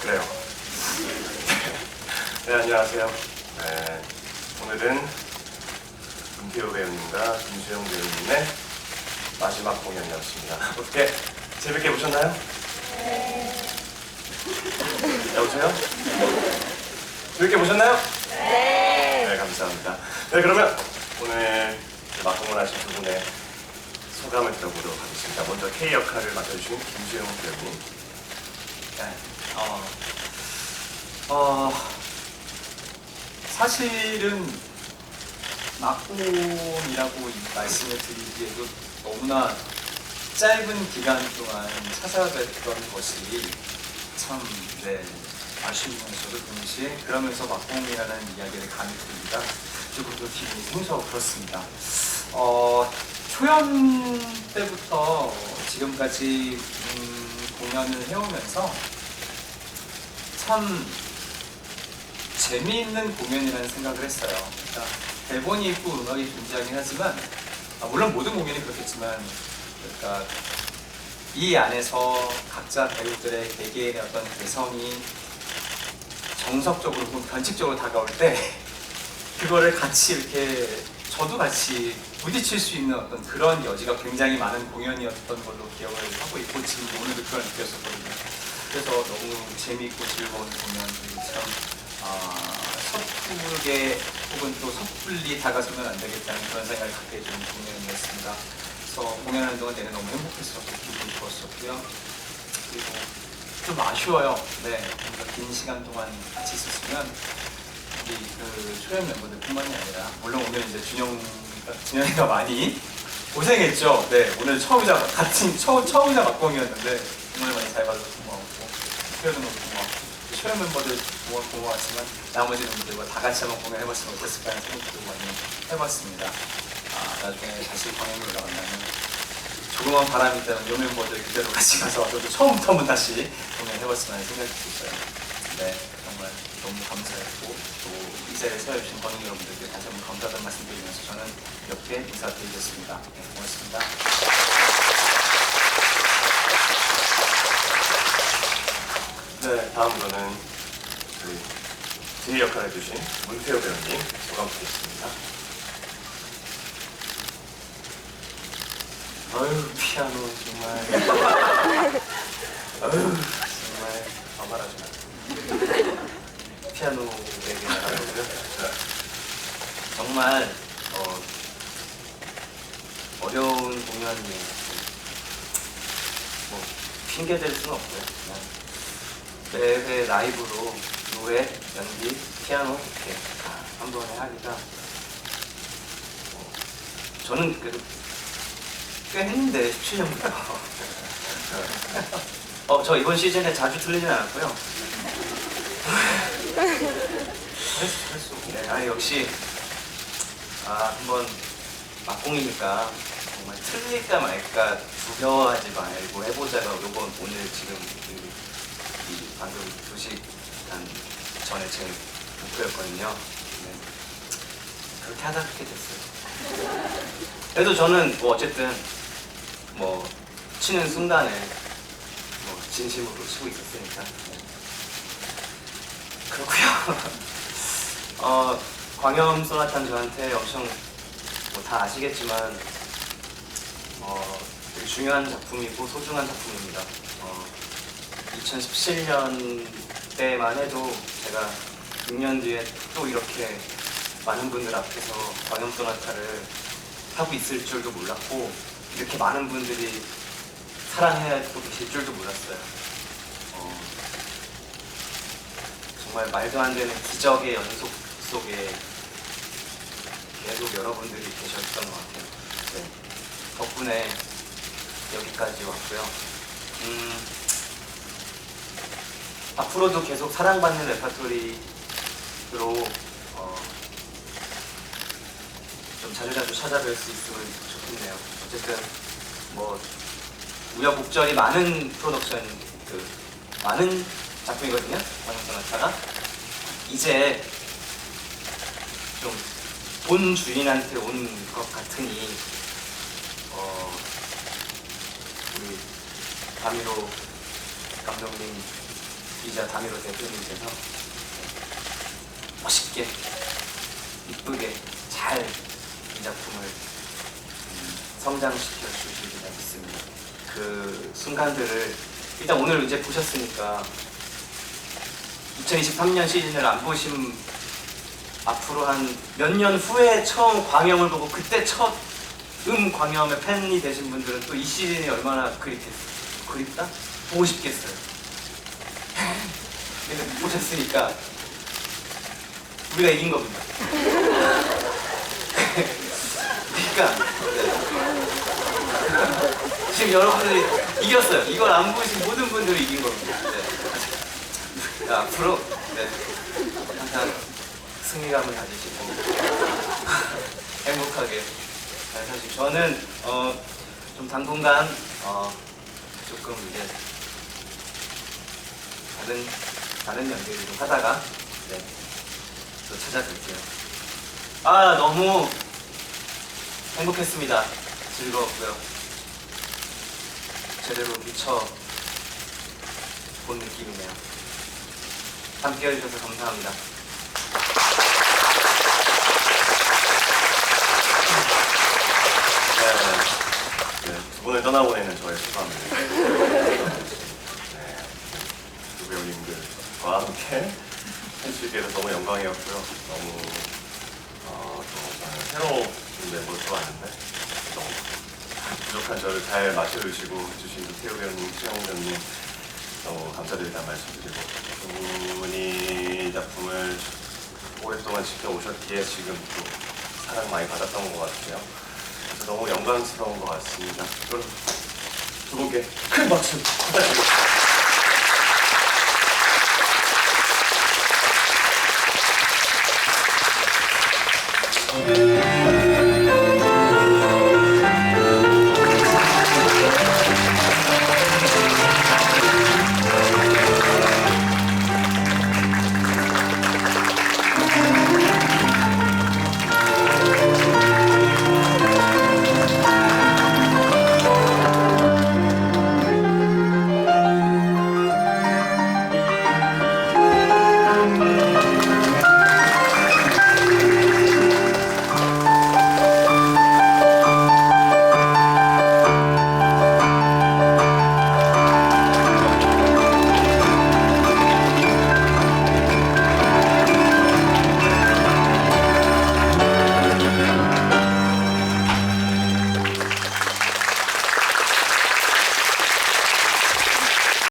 그래요. 네, 안녕하세요. 네, 오늘은 김태호 배우님과 김수영 배우님의 마지막 공연이었습니다. 어떻게 재밌게 보셨나요? 네. 여보세요? 재밌게 보셨나요? 네. 네, 감사합니다. 네, 그러면 오늘 막공연하신 두 분의 소감을 들어보도록 하겠습니다. 먼저 K 역할을 맡아주신 김수영 배우님. 네. 어, 어, 사실은 막공이라고 말씀을 드리기에도 너무나 짧은 기간 동안 찾아뵀던 것이 참, 네, 아쉬우면서도 동시에 그러면서 막공이라는 이야기를 감이 듭니다. 조금 더 기분이 생소하고 그렇습니다. 어, 초연 때부터 지금까지 음, 공연을 해오면서 참 재미있는 공연이라는 생각을 했어요. 그러니까 대본이 있고 음악이 존재하긴 하지만 아, 물론 모든 공연이 그렇겠지만 그러니까 이 안에서 각자 배우들의 개개인의 어떤 개성이 정석적으로 혹은 변칙적으로 다가올 때 그거를 같이 이렇게 저도 같이 부딪힐 수 있는 어떤 그런 여지가 굉장히 많은 공연이었던 걸로 기억을 하고 있고 지금 오늘도 그걸 느꼈었거든요. 그래서 너무 재미있고 즐거운 공연 그리고 참 아, 섣부르게 혹은 또 섣불리 다가서면 안 되겠다는 그런 생각을 갖게 해주는 공연이었습니다. 그래서 공연하는 동안 내내 너무 행복했었고 기분이 좋았었고요. 그리고 좀 아쉬워요. 네, 뭔가 긴 시간 동안 같이 있었으면 우리 그 초연 멤버들뿐만이 아니라 물론 오늘 이제 준영 준영이가 많이 고생했죠. 네, 오늘 처음이자 같은 처음 처음이자 막공이었는데 정말 많이 잘 너무 고마웠고 초연 멤버들 고마 고마웠지만 나머지 멤버들과 다 같이 한번 공연해봤으면 어땠을까 하는 생각도 많이 해봤습니다. 아, 나중에 다시 광해물 올라간다면 조그만 바람이 있다면 요 멤버들 그대로 같이 가서 저도 처음부터 한번 다시 공연해봤으면 하는 생각이 들었어요. 네, 정말 너무 감사했고 또이 자리에 서해주신 관객 여러분들께 다시 한번 감사하다는 말씀드리면서 저는 이렇게 인사드리겠습니다. 네, 고맙습니다. 네, 다음으로는 그 뒤에 역할을 해주신 문태호 배우님 소감 드리겠습니다. 아유 피아노 정말 아유 정말 반말하지 마. 피아노 얘기 나가고요. 정말 어, 어려운 공연이 뭐 핑계 댈 수는 없고요. 그냥 매회 라이브로 노래, 연기, 피아노 이렇게 다 한 번에 하기가 뭐, 저는 그래도 꽤 했는데 17년부터 어, 저 이번 시즌에 자주 틀리진 않았고요. 잘했어, 잘했어. 네, 아 역시 아 한번 막공이니까 정말 틀릴까 말까 두려워하지 말고 해보자가 요번 오늘 지금 방금 두 시간 전에 제 목표였거든요. 네. 그렇게 하다 그렇게 됐어요. 그래도 저는 뭐 어쨌든 뭐 치는 순간에 뭐 진심으로 치고 있었으니까. 네. 그렇고요. 어, 광염 소나타는 저한테 엄청 뭐 다 아시겠지만 어, 되게 중요한 작품이고 소중한 작품입니다. 어, 2017년 때만 해도 제가 6년 뒤에 또 이렇게 많은 분들 앞에서 광염 소나타를 하고 있을 줄도 몰랐고 이렇게 많은 분들이 사랑해하고 계실 줄도 몰랐어요. 어, 정말 말도 안 되는 기적의 연속 속에 계속 여러분들이 계셨던 것 같아요. 네. 덕분에 여기까지 왔고요. 음, 앞으로도 계속 사랑받는 레파토리로 어, 좀 자주자주 찾아뵐 수 있으면 좋겠네요. 어쨌든 뭐 우여곡절이 많은 프로덕션 그 많은 작품이거든요. 관영소나타가 이제 좀 본 주인한테 온 것 같으니 어 우리 다미로 감독님 이자 다미로 대표님께서 멋있게 이쁘게 잘 이 작품을 음, 성장시켜 주시리라 믿습니다. 그 순간들을 일단 오늘 이제 보셨으니까 2023년 시즌을 안 보신 앞으로 한 몇 년 후에 처음 광염을 보고 그때 첫 음 광염의 팬이 되신 분들은 또 이 시즌이 얼마나 그립겠, 그립다? 보고 싶겠어요. 근데 보셨으니까 우리가 이긴 겁니다. 그러니까 네. 지금 여러분들이 이겼어요. 이걸 안 보신 모든 분들이 이긴 겁니다. 네. 자, 앞으로 네. 항상 승리감을 가지시고 행복하게 잘 사시고 저는 어, 좀 당분간 어, 조금 이제 다른 다른 연기를 좀 하다가 네, 또 찾아뵐게요. 아 너무 행복했습니다. 즐거웠고요. 제대로 미쳐 본 느낌이네요. 함께 해주셔서 감사합니다. 네, 네, 두 분을 떠나보내는 저의 소감입 니다. 네, 두 배우님들과 함께 해주시게 돼서 너무 영광이었고요. 너무 어, 또 저는 새로 멤버를 들어왔는데 너무 부족한 저를 잘 맞춰주시고 해주신 태우 배우님, 최영 배우님 너무 감사드리다는 말씀드리고 두 분이 이 작품을 오랫동안 지켜오셨기에 지금 또 사랑 많이 받았던 것 같아요. 그래서 너무 영광스러운 것 같습니다. 그럼 두 분께 큰 박수 부탁드립니다. 아